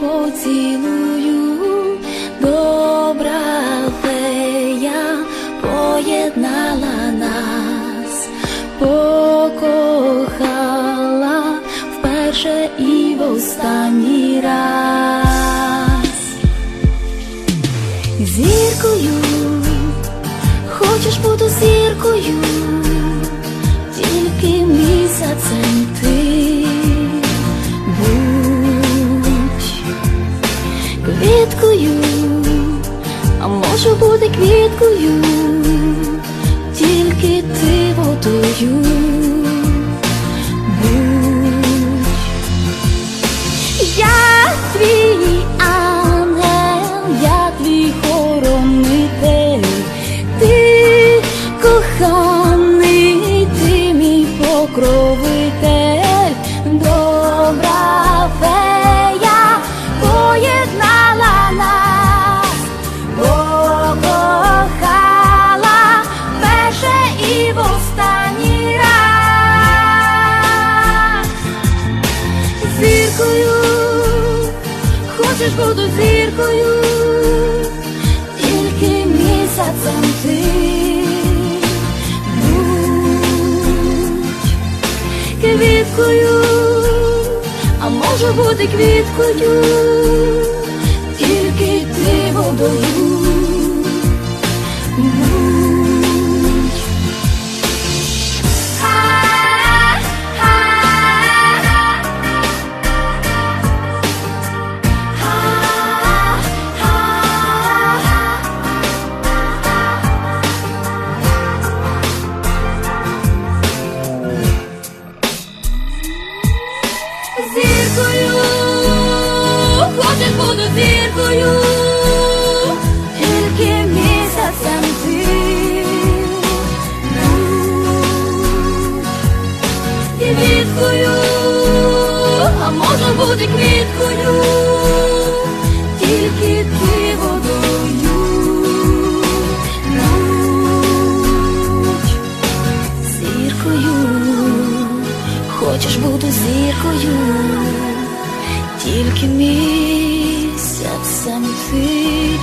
поцілую, добра фея поєднала нас, покохала вперше і в останній раз. Зіркою, хочеш бути зіркою, квіткою, тільки ти водою. Бути зіркою, тільки місяцем ти. Будь квіткою, а може бути квіткою, Зіркою, хочеш буду зіркою, тільки місяцем ти. І квіткою, а може бути квіткою, хочеш бути зіркою, тільки місяцем ти